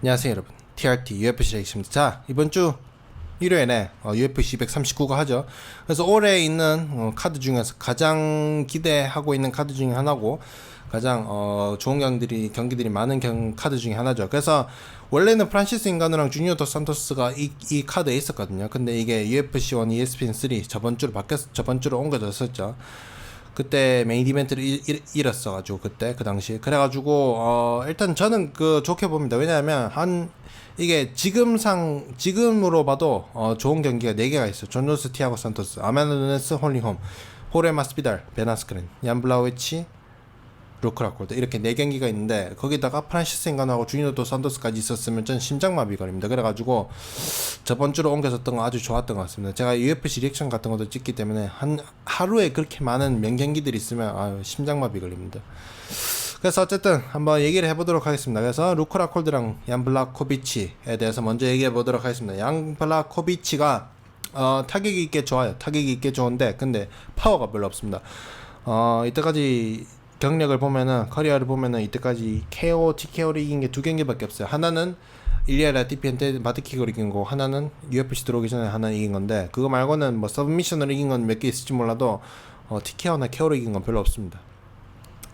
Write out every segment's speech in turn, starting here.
안녕하세요 여러분. TRT UFC 레이스입니다. 자 이번 주 일요일에 어, UFC 239가 하죠. 그래서 올해 있는 어, 카드 중에서 가장 기대하고 있는 카드 중에 하나고 가장 어, 좋은 경기들이 경기들이 많은 경, 카드 중에 하나죠. 그래서 원래는 프란시스 인가노랑 주니어 도 산토스가 이, 이 카드에 있었거든요. 근데 이게 UFC 1 ESPN 3 저번 주로 바뀌었 저번 주로 옮겨졌었죠 그때 메인 이벤트를 잃, 잃, 잃었어가지고 그때 그 당시 그래가지고 어 일단 저는 그 좋게 봅니다. 왜냐하면 한 이게 지금상 지금으로 봐도 어 좋은 경기가 4개가 있어요. 존 존스 티아고 산토스 아메르네스 홀링홈 호레 마스피달 베나스크린 얀 블라우이치 루크라콜드 이렇게 네 경기가 있는데 거기다가 프란시스 인간하고 주니어 도 산토스까지 있었으면 전 심장마비 걸립니다. 그래가지고 저번 주로 옮겨졌던 거 아주 좋았던 것 같습니다. 제가 UFC 리액션 같은 것도 찍기 때문에 한 하루에 그렇게 많은 명경기들이 있으면 아유 심장마비 걸립니다. 그래서 어쨌든 한번 얘기를 해보도록 하겠습니다. 그래서 루크라콜드랑 얀 블라코비치에 대해서 먼저 얘기해 보도록 하겠습니다. 양 블라코비치가 어, 타격이 있게 좋아요. 타격이 있게 좋은데 근데 파워가 별로 없습니다. 어 이때까지 경력을 보면은 커리어를 보면은 이때까지 KO, TKO를 이긴 게 두 경기밖에 없어요. 하나는 일리아 라티피한테 바디킥으로 이긴 거고 하나는 UFC 들어오기 전에 하나 이긴 건데 그거 말고는 뭐 서브미션으로 이긴 건 몇 개 있을지 몰라도 어, TKO나 KO로 이긴 건 별로 없습니다.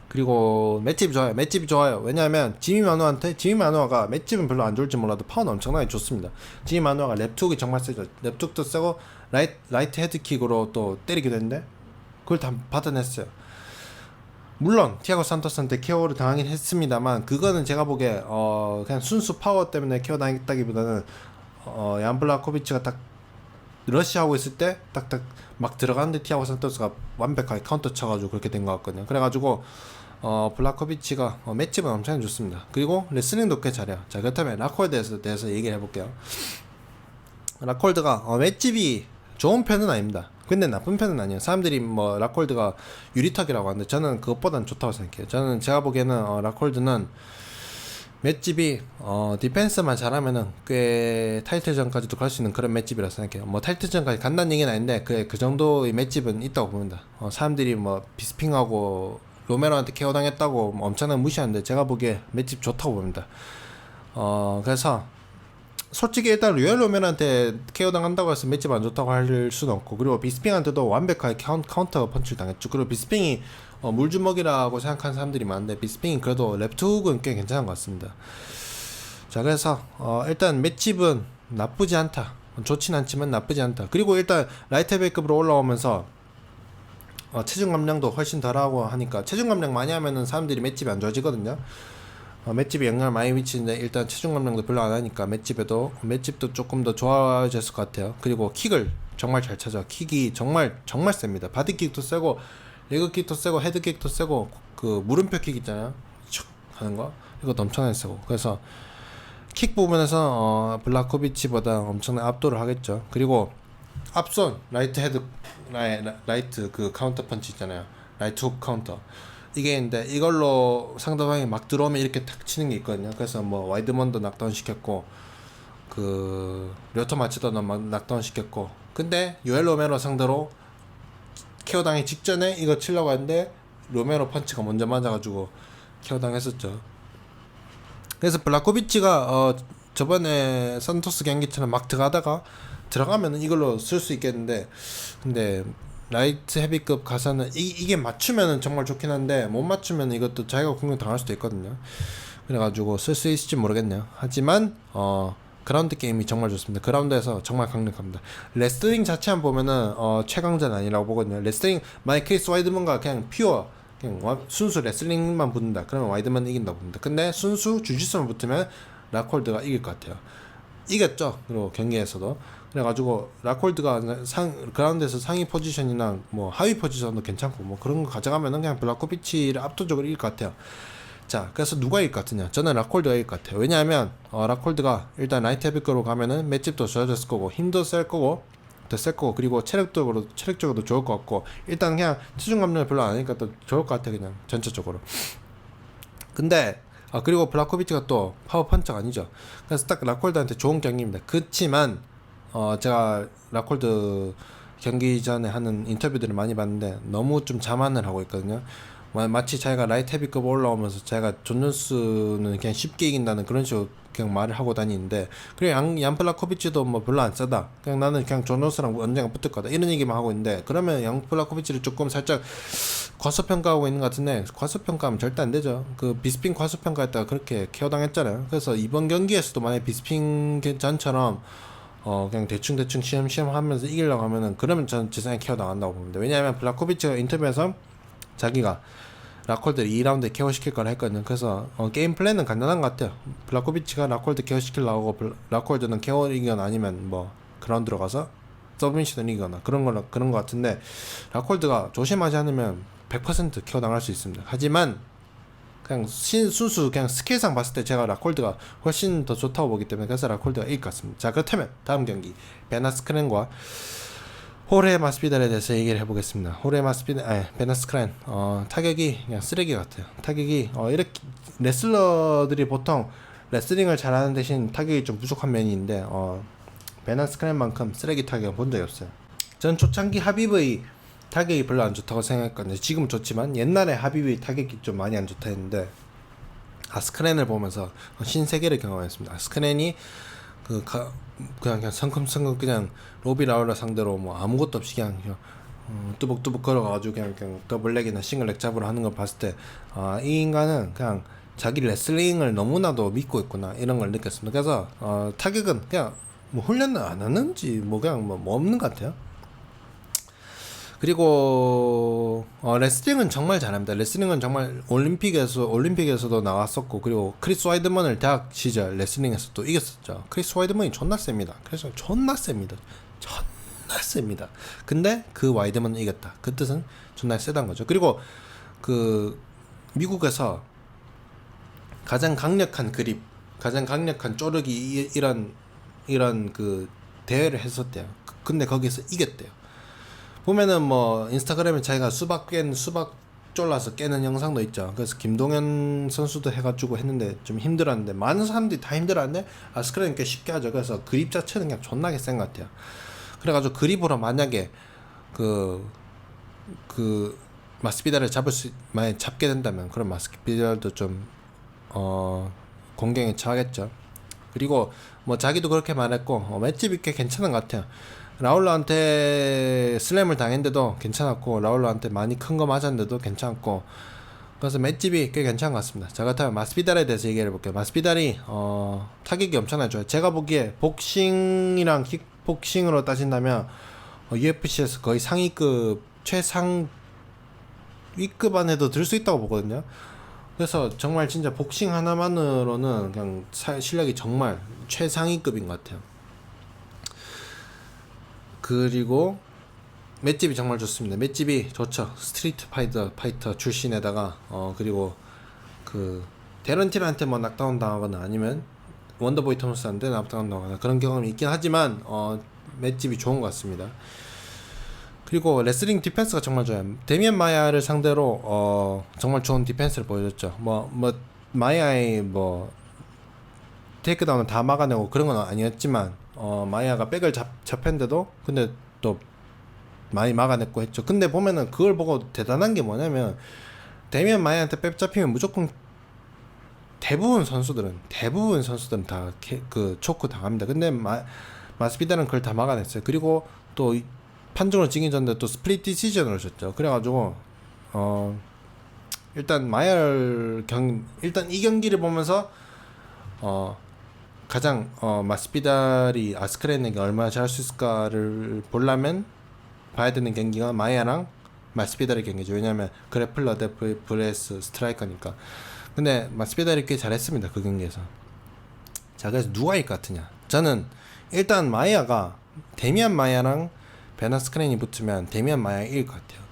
그리고 맷집이 좋아요. 맷집이 좋아요. 왜냐하면 지미 마누아한테 지미 마누아가 맷집은 별로 안 좋을지 몰라도 파워는 엄청나게 좋습니다. 지미 마누아가 랩툭이 정말 세죠. 랩툭도 세고 라이트 라이트 헤드킥으로 또 때리기도 했는데 그걸 다 받아냈어요. 물론 티아고 산토스한테 케어를 당하긴 했습니다만 그거는 제가 보기에 어 그냥 순수 파워 때문에 케어 당했다기보다는 어 얀블라코비치가 딱 러시하고 있을 때 딱딱 막 들어가는데 티아고 산토스가 완벽하게 카운터 쳐가지고 그렇게 된 것 같거든요. 그래가지고 어 블라코비치가 어, 맷집은 엄청 좋습니다. 그리고 레슬링도 꽤 잘해요. 자 그렇다면 라콜드에 대해서, 대해서 얘기를 해볼게요. 라콜드가 어, 맷집이 좋은 편은 아닙니다. 근데 나쁜 편은 아니에요. 사람들이 뭐 라콜드가 유리턱이라고 하는데 저는 그것보단 좋다고 생각해요. 저는 제가 보기에는 어, 라콜드는 맷집이 어, 디펜스만 잘하면은 꽤 타이틀전까지도 갈 수 있는 그런 맷집이라 생각해요. 뭐 타이틀전까지 간다는 얘기는 아닌데 그, 그 정도의 맷집은 있다고 봅니다. 어, 사람들이 뭐 비스핑하고 로메로한테 케어 당했다고 뭐 엄청나게 무시하는데 제가 보기에 맷집 좋다고 봅니다. 어, 그래서 솔직히 일단 리얼 로맨한테 케어 당한다고 해서 맷집 안 좋다고 할 수는 없고 그리고 비스핑한테도 완벽하게 카운, 카운터 펀치를 당했죠. 그리고 비스핑이 어, 물주먹이라고 생각하는 사람들이 많은데 비스핑이 그래도 랩투훅은 꽤 괜찮은 것 같습니다. 자 그래서 어, 일단 맷집은 나쁘지 않다. 좋진 않지만 나쁘지 않다. 그리고 일단 라이트 베이급으로 올라오면서 어, 체중 감량도 훨씬 덜하고 하니까 체중 감량 많이 하면은 사람들이 맷집이 안 좋아지거든요 어, 맷집에 영향을 많이 미치는데 일단 체중 감량도 별로 안 하니까 맷집에도 맷집도 조금 더 좋아졌을 것 같아요. 그리고 킥을 정말 잘 찾아. 킥이 정말 정말 셉니다. 바디킥도 세고 레그킥도 세고 헤드킥도 세고 그 물음표 킥 있잖아요. 촥 하는 거 이거 엄청나게 세고 그래서 킥 부분에서 어, 블라코비치보다 엄청난 압도를 하겠죠. 그리고 앞손 라이트 헤드 라이, 라이트 그 카운터 펀치 있잖아요. 라이트 훅 카운터. 이게 있는데 이걸로 상대방이 막 들어오면 이렇게 탁 치는 게 있거든요. 그래서 뭐 와이드먼도 낙다운 시켰고 그 료터 마치도도 막 낙다운 시켰고 근데 요엘 로메로 상대로 케어 당기 직전에 이거 치려고 했는데 로메로 펀치가 먼저 맞아가지고 케어 당했었죠. 그래서 블라코비치가 어 저번에 산토스 경기처럼 막 들어가다가 들어가면은 이걸로 쓸 수 있겠는데 근데 라이트 헤비급 가사는 이, 이게 맞추면은 정말 좋긴 한데 못 맞추면 이것도 자기가 공격 당할 수도 있거든요. 그래가지고 쓸 수 있을지 모르겠네요. 하지만 어 그라운드 게임이 정말 좋습니다. 그라운드에서 정말 강력합니다. 레슬링 자체만 보면은 어 최강자는 아니라고 보거든요. 레슬링 케이스 와이드먼과 그냥 퓨어 그냥 와, 순수 레슬링만 붙는다. 그러면 와이드먼 이긴다 봅니다. 근데 순수 주짓수만 붙으면 라콜드가 이길 것 같아요. 이겼죠. 그리고 경기에서도 그래가지고 라콜드가 상 그라운드에서 상위 포지션이나 뭐 하위 포지션도 괜찮고 뭐 그런 거 가져가면은 그냥 블라코비치를 압도적으로 이길 것 같아요. 자, 그래서 누가 이길 것 같으냐? 저는 라콜드가 이길 것 같아요. 왜냐하면 어, 라콜드가 일단 라이트 헤비급으로 가면은 맷집도 좋아졌을 거고 힘도 셀 거고 더셀 거고 그리고 체력적으로 체력적으로도 좋을 것 같고 일단 그냥 체중 감량을 별로 안 하니까 또 좋을 것 같아 그냥 전체적으로. 근데 아 그리고 블라코비치가 또 파워 펀치가 아니죠. 그래서 딱 라콜드한테 좋은 경기입니다. 그렇지만 어 제가 라콜드 경기 전에 하는 인터뷰들을 많이 봤는데 너무 좀 자만을 하고 있거든요. 마- 마치 자기가 라이트 헤비급 올라오면서 자기가 존 존스는 그냥 쉽게 이긴다는 그런 식으로 그냥 말을 하고 다니는데 그리고 양, 얀 블라코비치도 뭐 별로 안 세다. 그냥 나는 그냥 존 존스랑 언젠가 붙을 거다. 이런 얘기만 하고 있는데 그러면 양 블라코비치를 조금 살짝 과소평가하고 있는 것 같은데 과소평가하면 절대 안 되죠. 그 비스핀 과소평가했다가 그렇게 케어 당했잖아요. 그래서 이번 경기에서도 만약 비스핀 전처럼 어 그냥 대충 대충 시험 시험 하면서 이기려고 하면은 그러면 저는 제 생각에 케어 당한다고 봅니다 왜냐하면 블라코비치가 인터뷰에서 자기가 라콜드를 2라운드에 케어 시킬 거라 했거든요. 그래서 어, 게임 플랜은 간단한 것 같아요. 블라코비치가 라콜드 케어 시키려고 하고 블- 라콜드는 케어 이기거나 아니면 뭐 그라운드로 가서 서브미션을 이기거나 그런 거 그런 것 같은데 라콜드가 조심하지 않으면 100% 케어 당할 수 있습니다. 하지만 그냥 신, 순수 그냥 스킬상 봤을 때 제가 라콜드가 훨씬 더 좋다고 보기 때문에 그래서 라콜드가 이길 것 같습니다. 자 그렇다면 다음 경기 베나스크렌과 호레 마스피달에 대해서 얘기를 해보겠습니다. 호레 마스피달, 아니 베나스크렌 어, 타격이 그냥 쓰레기 같아요. 타격이 어, 이렇게 레슬러들이 보통 레슬링을 잘하는 대신 타격이 좀 부족한 면이 있는데 어, 베나스크렌만큼 쓰레기 타격을 본 적이 없어요. 전 초창기 하비브의 타격이 별로 안 좋다고 생각했거든요. 지금 좋지만 옛날에 하비브의 타격이 좀 많이 안 좋다 했는데 아스크렌을 보면서 신세계를 경험했습니다. 아스크렌이 그 가, 그냥 그냥 성큼성큼 그냥 로비 라울라 상대로 뭐 아무것도 없이 그냥, 그냥 어, 뚜벅뚜벅 걸어가지고 그냥 그냥 더블렉이나 싱글렉 잡으러 하는 걸 봤을 때 아 이 인간은 그냥 자기 레슬링을 너무나도 믿고 있구나 이런 걸 느꼈습니다. 그래서 어, 타격은 그냥 뭐 훈련을 안 하는지 뭐 그냥 뭐, 뭐 없는 것 같아요. 그리고 어, 레슬링은 정말 잘합니다. 레슬링은 정말 올림픽에서 올림픽에서도 나왔었고 그리고 크리스 와이드먼을 대학 시절 레슬링에서 또 이겼었죠. 크리스 와이드먼이 존나 셉니다. 그래서 존나 셉니다. 존나 셉니다. 근데 그 와이드먼을 이겼다. 그 뜻은 존나 세다는 거죠. 그리고 그 미국에서 가장 강력한 그립, 가장 강력한 쪼르기 이- 이런 이런 그 대회를 했었대요. 그- 근데 거기서 이겼대요. 보면은 뭐 인스타그램에 자기가 수박 깬 수박 쫄라서 깨는 영상도 있죠. 그래서 김동현 선수도 해가지고 했는데 좀 힘들었는데 많은 사람들이 다 힘들었는데 아스크렌은 꽤 쉽게 하죠. 그래서 그립 자체는 그냥 존나게 센 것 같아요. 그래가지고 그립으로 만약에 그, 그, 마스비달을 잡을 수, 만약 잡게 된다면, 그럼 마스비달도 좀, 어, 공경에 처하겠죠. 그리고 뭐 자기도 그렇게 말했고, 어, 맷집이 꽤 괜찮은 것 같아요. 라울러한테 슬램을 당했는데도 괜찮았고, 라울러한테 많이 큰 거 맞았는데도 괜찮았고, 그래서 맷집이 꽤 괜찮은 것 같습니다. 자, 그렇다면 마스비달에 대해서 얘기해 볼게요. 마스비달이, 어, 타격이 엄청나게 좋아요. 제가 보기에 복싱이랑 킥복싱으로 따진다면, 어, UFC에서 거의 상위급, 최상, 위급 안에도 들 수 있다고 보거든요. 그래서 정말 진짜 복싱 하나만으로는 그냥 사- 실력이 정말 최상위급인 것 같아요. 그리고 맷집이 정말 좋습니다. 맷집이 좋죠. 스트리트 파이터 파이터 출신에다가 어 그리고 그 데런틸한테 뭐 낙다운 당하거나 아니면 원더보이 토머스한테 낙다운 당하거나 그런 경험이 있긴 하지만 어 맷집이 좋은 것 같습니다. 그리고 레슬링 디펜스가 정말 좋아요. 데미안 마야를 상대로 어 정말 좋은 디펜스를 보여줬죠. 뭐 뭐 마야의 뭐 테이크다운을 다 막아내고 그런 건 아니었지만 어 마야가 백을 잡 잡혔는데도 근데 또 많이 막아냈고 했죠. 근데 보면은 그걸 보고 대단한 게 뭐냐면 데미안 마야한테 백 잡히면 무조건 대부분 선수들은 대부분 선수들은 다 그 초크 당합니다. 근데 마 마스피다는 그걸 다 막아냈어요. 그리고 또 이- 판정을 지기 전에 또 스플릿 디시전을 줬죠. 그래가지고 어 일단 마야를 경 일단 이 경기를 보면서 어 가장 어 마스피달이 아스크렌에게 얼마나 잘할 수 있을까를 보려면 봐야 되는 경기가 마야랑 마스피달의 경기죠. 왜냐하면 그래플러 대 브레- 브레스 스트라이커니까. 근데 마스피달이 꽤 잘했습니다. 그 경기에서. 자 그래서 누가 이길 것 같으냐? 저는 일단 마야가 데미안 마야랑 베나스크렌이 붙으면 데미안 마야가 이길 것 같아요.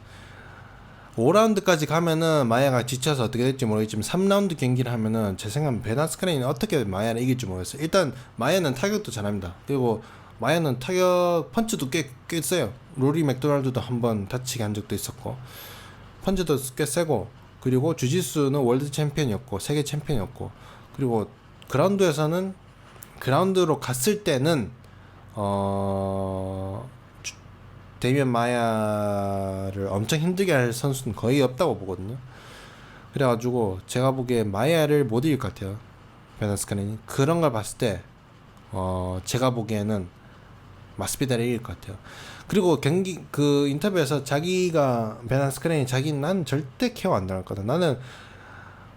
5라운드까지 가면은 마야가 지쳐서 어떻게 될지 모르겠지만 3라운드 경기를 하면은 제 생각엔 베나스크렌이 어떻게 마야를 이길지 모르겠어요. 일단 마야는 타격도 잘합니다. 그리고 마야는 타격 펀치도 꽤, 꽤 세요. 로리 맥도날드도 한번 다치게 한 적도 있었고 펀치도 꽤 세고 그리고 주짓수는 월드 챔피언이었고 세계 챔피언이었고 그리고 그라운드에서는 그라운드로 갔을 때는 어 데미안 마야를 엄청 힘들게 할 선수는 거의 없다고 보거든요. 그래가지고 제가 보기에 마이야를 못 이길 것 같아요. 베나스카렌이 그런 걸 봤을 때 어, 제가 보기에는 마스피다를 이길 것 같아요. 그리고 경기 그 인터뷰에서 자기가 베나스카렌이 자기 난 절대 케어 안 당할 거다. 나는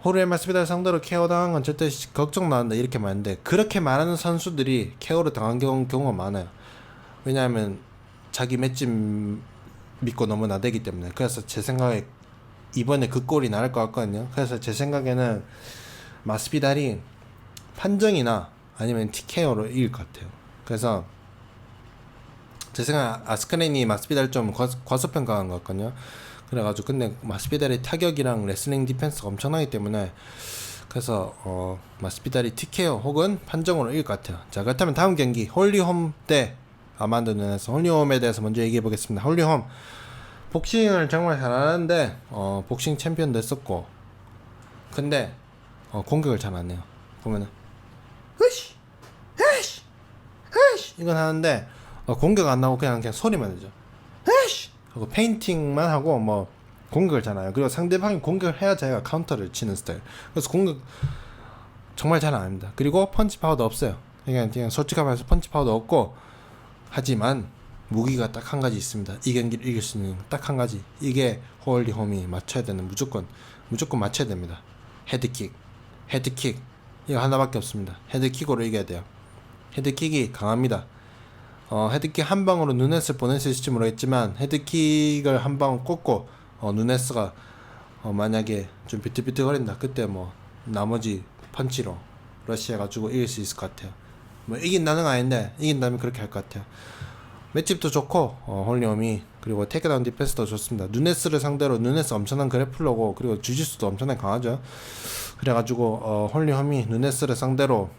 호르에 마스피다를 상대로 케어 당한 건 절대 시- 걱정 나는다 이렇게 말하는데 그렇게 말하는 선수들이 케어를 당한 경우, 경우가 많아요. 왜냐하면 자기 맷집 믿고 너무 나대기 때문에 그래서 제 생각에 이번에 그 꼴이 나을 것 같거든요. 그래서 제 생각에는 마스피달이 판정이나 아니면 TKO로 이길 것 같아요. 그래서 제 생각 아스크렌이 마스피달 좀 과소, 과소 평가한 것 같거든요. 그래가지고 근데 마스피달의 타격이랑 레슬링 디펜스가 엄청나기 때문에 그래서 어 마스피달이 TKO 혹은 판정으로 이길 것 같아요. 자 그렇다면 다음 경기 홀리홈 대 아만드 눈에서 홀리홈에 대해서 먼저 얘기해 보겠습니다. 홀리홈 복싱을 정말 잘하는데 어 복싱 챔피언 됐었고 근데 어 공격을 잘 안 해요. 보면은 으씨 으씨 으씨 이건 하는데 어, 공격 안 나오고 그냥 그냥 소리만 내죠. 으씨 하고 페인팅만 하고 뭐 공격을 잘안 해요. 그리고 상대방이 공격을 해야 자기가 카운터를 치는 스타일. 그래서 공격 정말 잘 안 합니다. 그리고 펀치 파워도 없어요. 그냥 그냥 솔직하게 말해서 펀치 파워도 없고 하지만 무기가 딱 한 가지 있습니다. 이 경기를 이길 수 있는 딱 한 가지. 이게 호얼리 홈이 맞춰야 되는 무조건 무조건 맞춰야 됩니다. 헤드킥, 헤드킥 이거 하나밖에 없습니다. 헤드킥으로 이겨야 돼요. 헤드킥이 강합니다. 어, 헤드킥 한 방으로 수 있을지 모르겠지만 헤드킥을 한 방 꽂고 어, 누네스가 어, 만약에 좀 비틀비틀거린다 그때 뭐 나머지 펀치로 러시해가지고 이길 수 있을 것 같아요. 뭐 이긴다는 건 아닌데 이긴다면 그렇게 할 것 같아요. 맷집도 좋고 어, 홀리엄이 그리고 테이크다운 디펜스도 좋습니다. 누네스를 상대로 누네스 엄청난 그래플러고 그리고 주짓수도 엄청나게 강하죠. 그래가지고 어, 홀리엄이 누네스를 상대로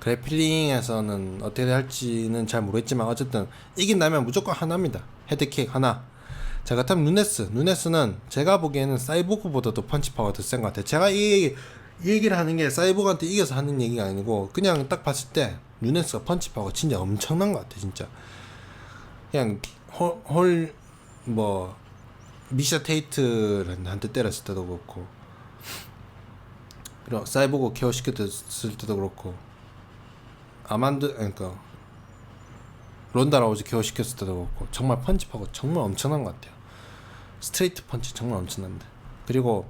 그래플링에서는 어떻게 할지는 잘 모르겠지만 어쨌든 이긴다면 무조건 하나입니다. 헤드킥 하나. 자 그렇다면 누네스 누네스는 제가 보기에는 사이보그보다도 펀치 파워가 더 센 것 같아요. 제가 이, 이 얘기를 하는 게 사이보그한테 이겨서 하는 얘기가 아니고 그냥 딱 봤을 때 누네스가 펀치 파워가 진짜 엄청난 것 같아 진짜. 그냥 홀뭐 미샤 테이트한테 때렸을 때도 그렇고 그리고 사이보그 케어 시켰을 때도 그렇고 아만드 그러니까 론다 라우즈 케어 시켰을 때도 그렇고 정말 펀치 파워 정말 엄청난 것 같아요. 스트레이트 펀치 정말 엄청난데 그리고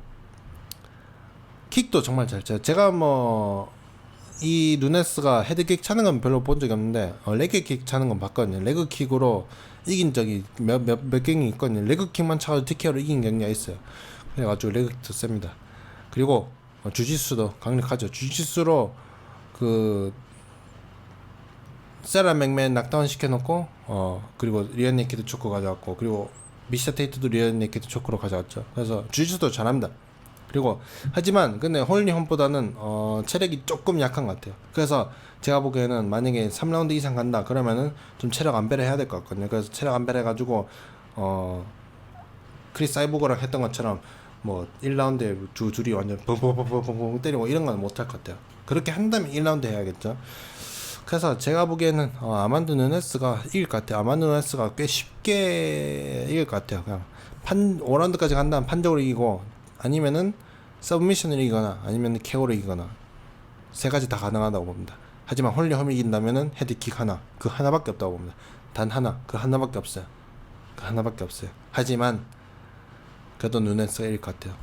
킥도 정말 잘 쳐요. 제가 뭐이 누네스가 헤드킥 차는 건 별로 본 적이 없는데 어, 레그킥 차는 건 봤거든요. 레그킥으로 이긴 적이 몇 몇 몇 경기 있거든요. 레그킥만 차도 TKO로 이긴 경기가 있어요. 그래가지고 레그킥도 셉니다. 그리고 어, 주짓수도 강력하죠. 주짓수로 그 세라 맥맨 낙다운 시켜놓고 어 그리고 리언 네키드 초코 가져왔고 그리고 미샤 테이트도 리언 네키드 초코로 가져왔죠. 그래서 주짓수도 잘합니다. 그리고 하지만 근데 홀리 홈보다는 어 체력이 조금 약한 것 같아요. 그래서 제가 보기에는 만약에 3라운드 이상 간다 그러면은 좀 체력 안배를 해야 될 것 같거든요. 그래서 체력 안배를 해가지고 어 크리스 사이보그랑 했던 것처럼 뭐 1라운드에 두 둘이 완전 뻥뻥뻥뻥뻥 때리고 이런 건 못할 것 같아요. 그렇게 한다면 1라운드 해야겠죠. 그래서 제가 보기에는 어, 아만드 누네스가 이길 것 같아요. 아만드 누네스가 꽤 쉽게 이길 것 같아요. 그냥 판 5라운드까지 간다면 판적으로 이기고 아니면은 서브미션을 이기거나 아니면 케어로 이기거나 세 가지 다 가능하다고 봅니다. 하지만 홀리 홈이 이긴다면은 헤드킥 하나 그 하나밖에 없다고 봅니다. 단 하나 그 하나밖에 없어요. 그 하나밖에 없어요. 하지만 그래도 누네스가 이길 것 같아요.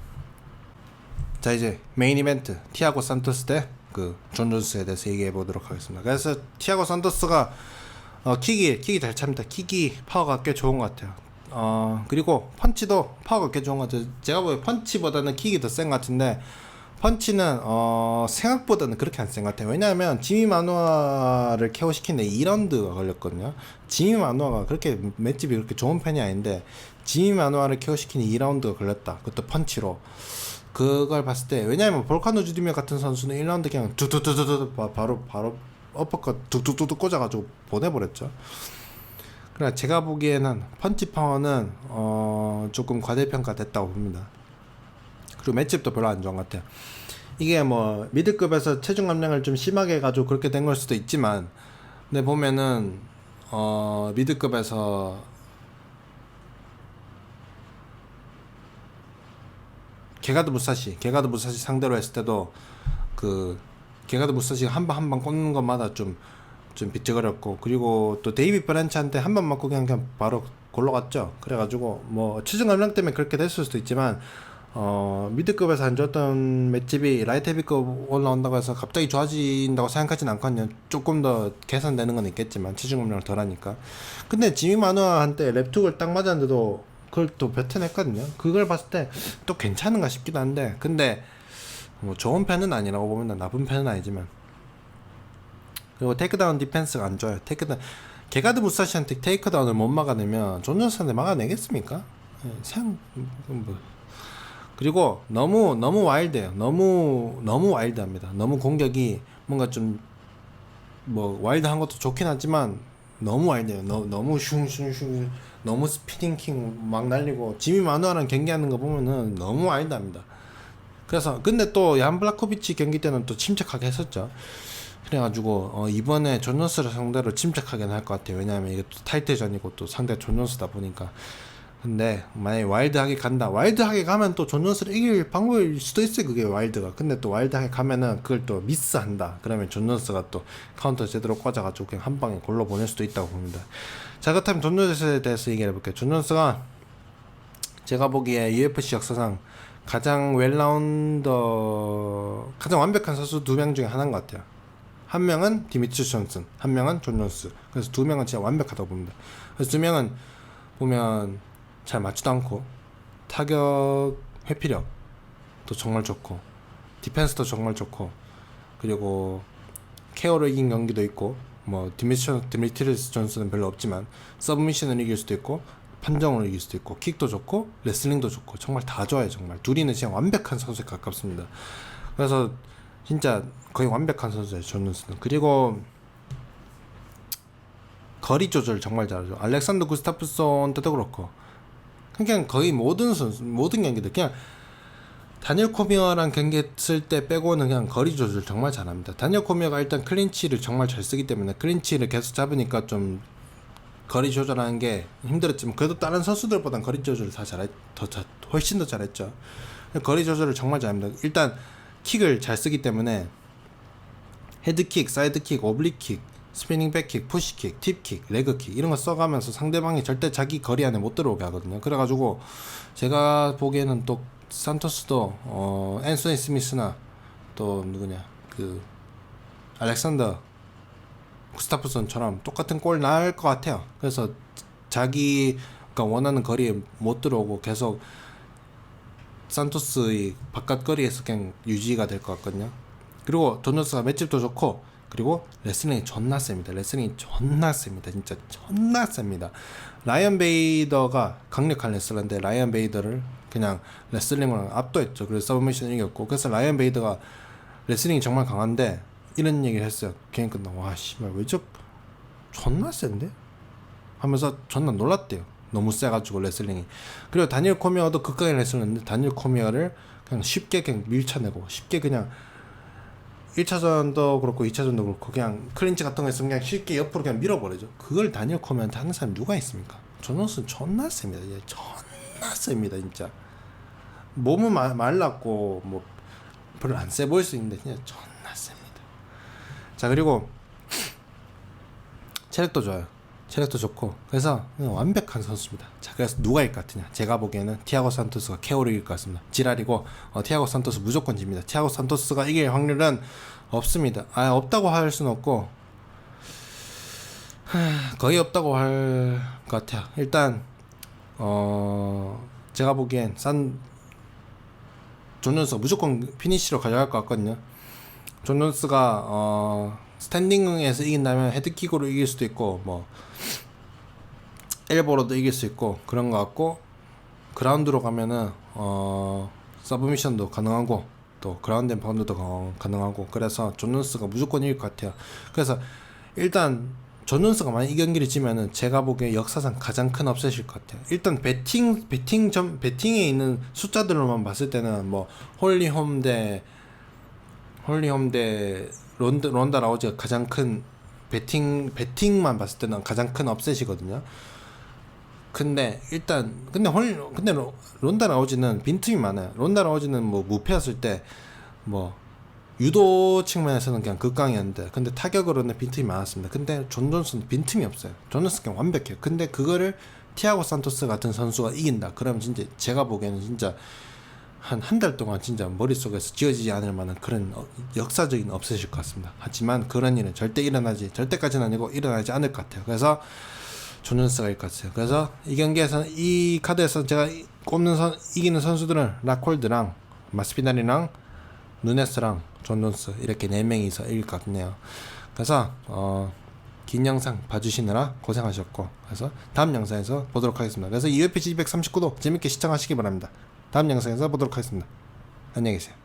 자 이제 메인 이벤트 티아고 산토스 대 그존 존스에 대해서 얘기해 보도록 하겠습니다. 그래서 티아고 산토스가 어, 킥이 킥이 잘 찹니다. 킥이 파워가 꽤 좋은 것 같아요. 어 그리고 펀치도 파워가 꽤 좋은 것 같아요. 제가 보기에 펀치보다는 킥이 더 센 것 같은데 펀치는 어 생각보다는 그렇게 안 센 것 같아요. 왜냐하면 지미 마누아를 케어 시키는데 2라운드가 걸렸거든요. 지미 마누아가 그렇게 맷집이 그렇게 좋은 편이 아닌데 지미 마누아를 케어 시키는 2라운드가 걸렸다. 그것도 펀치로. 그걸 봤을 때 왜냐하면 볼카노 주디메 같은 선수는 1라운드 그냥 두두두두두 바- 바로 바로 어퍼컷 뚝뚝뚝뚝 꽂아가지고 보내버렸죠. 그러나 제가 보기에는 펀치 파워는 어 조금 과대평가됐다고 봅니다. 그리고 맷집도 별로 안 좋은 것 같아요. 이게 뭐 미드급에서 체중 감량을 좀 심하게 해가지고 그렇게 된 걸 수도 있지만 근데 보면은 어 미드급에서 게가드 무사시 게가드 무사시 상대로 했을 때도 그 게가드 무사시가 한 방 한 방 꽂는 것마다 좀 좀 비쩍어렸고 그리고 또 데이비 브란치한테 한방 맞고 그냥 그냥 바로 골로 갔죠. 그래가지고 뭐 추정 감량 때문에 그렇게 됐을 수도 있지만 어 미드급에서 안 좋았던 맷집이 라이트 헤비급 올라온다고 해서 갑자기 좋아진다고 생각하진 않거든요. 조금 더 개선되는 건 있겠지만 체중 감량을 덜하니까. 근데 지미 마누아 한때 랩툭을 딱 맞았는데도 그걸 또 뱉어냈거든요. 그걸 봤을 때 또 괜찮은가 싶기도 한데 근데 뭐 좋은 편은 아니라고 보면 나쁜 편은 아니지만 그리고 테이크다운 디펜스가 안 좋아요. 테이크다운 게가드 무사시한테 테이크다운을 못 막아내면 존존스한테 막아내겠습니까? 예, 생 뭐. 그리고 너무 너무 와일드해요. 너무 너무 와일드합니다. 너무 공격이 뭔가 좀 뭐 와일드한 것도 좋긴 하지만 너무 와일드해요. 너, 너무 슝슝슝 너무 스피딩킹 막 날리고 지미 마누아랑 경기하는 거 보면은 너무 와일드합니다. 그래서 근데 또 얀 블라코비치 경기 때는 또 침착하게 했었죠. 그래가지고 어, 이번에 존존스를 상대로 침착하게는 할 것 같아요. 왜냐하면 이게 또 타이틀전이고 또 상대 존존스다 보니까. 근데 만약에 와일드하게 간다. 와일드하게 가면 또 존존스를 이길 방법일 수도 있어요. 그게 와일드가. 근데 또 와일드하게 가면은 그걸 또 미스한다. 그러면 존존스가 또 카운터 제대로 꽂아가지고 그냥 한 방에 골로 보낼 수도 있다고 봅니다. 자 그렇다면 존존스에 대해서 얘기해 볼게요. 존존스가 제가 보기에 UFC 역사상 가장 웰라운더 가장 완벽한 선수 두 명 중에 하나인 것 같아요. 한 명은 디미트리 존슨, 한 명은 존 존스. 그래서 두 명은 진짜 완벽하다고 봅니다. 그래서 두 명은 보면 잘 맞지도 않고 타격 회피력도 정말 좋고 디펜스도 정말 좋고 그리고 케어로 이긴 경기도 있고 뭐 디미트리 디미트리스 존스는 별로 없지만 서브미션을 이길 수도 있고 판정으로 이길 수도 있고 킥도 좋고 레슬링도 좋고 정말 다 좋아요 정말 둘이는 진짜 완벽한 선수에 가깝습니다. 그래서 진짜 거의 완벽한 선수예요 존슨은 그리고 거리 조절 정말 잘하죠. 알렉산더 구스타프손 때도 그렇고. 그냥 거의 모든 선수 모든 경기들 그냥 다니엘 코미어랑 경기했을 때 빼고는 그냥 거리 조절 정말 잘합니다. 다니엘 코미어가 일단 클린치를 정말 잘 쓰기 때문에 클린치를 계속 잡으니까 좀 거리 조절하는 게 힘들었지만 그래도 다른 선수들보단 거리 조절을 다 잘했 더 잘, 훨씬 더 잘했죠. 거리 조절을 정말 잘합니다. 일단 킥을 잘 쓰기 때문에 헤드킥, 사이드킥, 오블릭킥, 스피닝 백킥, 푸시킥, 팁킥, 레그킥 이런 거 써가면서 상대방이 절대 자기 거리 안에 못 들어오게 하거든요. 그래가지고 제가 보기에는 또 산토스도 어 앤소니 스미스나 또 누구냐 그 알렉산더 구스타프손처럼 똑같은 골 나을 것 같아요. 그래서 자기가 원하는 거리에 못 들어오고 계속 산토스의 바깥 거리에서 그냥 유지가 될 것 같거든요. 그리고 존존스가 맷집도 좋고 그리고 레슬링이 존나 셉니다. 레슬링이 존나 셉니다. 진짜 존나 셉니다. 라이언 베이더가 강력한 레슬러인데 라이언 베이더를 그냥 레슬링으로 압도했죠. 그래서 서브미션 이겼고 그래서 라이언 베이더가 레슬링이 정말 강한데 이런 얘기를 했어요. 게임 끝나고 와 씨발 왜 저 존나 센데? 하면서 존나 놀랐대요. 너무 세가지고 레슬링이. 그리고 다니엘 코미어도 극강의 레슬러인데 다니엘 코미어를 그냥 쉽게 그냥 밀쳐내고 쉽게 그냥 1차전도 그렇고 2차전도 그렇고 그냥 클린치 같은 거 있으면 그냥 쉽게 옆으로 그냥 밀어버리죠. 그걸 다니엘 코미어한테 하는 사람이 누가 있습니까? 존슨은 존나 셉니다. 이제 존나 셉니다 진짜. 몸은 마, 말랐고 뭐 별로 안 세 보일 수 있는데 그냥 존나 셉니다. 자 그리고 체력도 좋아요. 체력도 좋고 그래서 완벽한 선수입니다. 자 그래서 누가 이길 것 같으냐? 제가 보기에는 티아고 산토스가 이길 것 같습니다. 지랄이고 어, 티아고 산토스 무조건 집니다. 티아고 산토스가 이길 확률은 없습니다. 아 없다고 할 수는 없고 하, 거의 없다고 할 것 같아요. 일단 어 제가 보기엔 산 존존스 무조건 피니시로 가져갈 것 같거든요. 존존스가 어 스탠딩에서 이긴다면 헤드킥으로 이길 수도 있고 뭐 엘보로도 이길 수 있고 그런 것 같고 그라운드로 가면은 어 서브미션도 가능하고 또 그라운드 앤 파운드도 가능하고 그래서 존슨스가 무조건 이길 것 같아요. 그래서 일단 존슨스가 만약 이 경기를 지면은 제가 보기에 역사상 가장 큰 업셋일 것 같아요. 일단 베팅 베팅 점 베팅에 있는 숫자들로만 봤을 때는 뭐 홀리홈 대 홀리홈 대 론드 론다 라우즈가 가장 큰 베팅 베팅만 봤을 때는 가장 큰 업셋이거든요. 근데 일단 근데 홀 근데 로- 론다 라우지는 빈틈이 많아요. 론다 라우지는 뭐 무패였을 때 뭐 유도 측면에서는 그냥 극강이었는데 근데 타격으로는 빈틈이 많았습니다. 근데 존 존스는 빈틈이 없어요. 존 존스 그냥 완벽해요. 근데 그거를 티아고 산토스 같은 선수가 이긴다. 그러면 진짜 제가 보기에는 진짜 한 한 달 동안 진짜 머릿속에서 지워지지 않을 만한 그런 어, 역사적인 없으실 것 같습니다. 하지만 그런 일은 절대 일어나지 절대까지는 아니고 일어나지 않을 것 같아요. 그래서 존슨스가 일것 같아요. 그래서 이 경기에서 이 카드에서 제가 이- 꼽는 선 이기는 선수들은 라콜드랑 마스피날이랑 누네스랑 존 존스 이렇게 네 명이서 이길 것 같네요. 그래서 어, 긴 영상 봐주시느라 고생하셨고 그래서 다음 영상에서 보도록 하겠습니다. 그래서 UFC 239도 재밌게 시청하시기 바랍니다. 다음 영상에서 보도록 하겠습니다. 안녕히 계세요.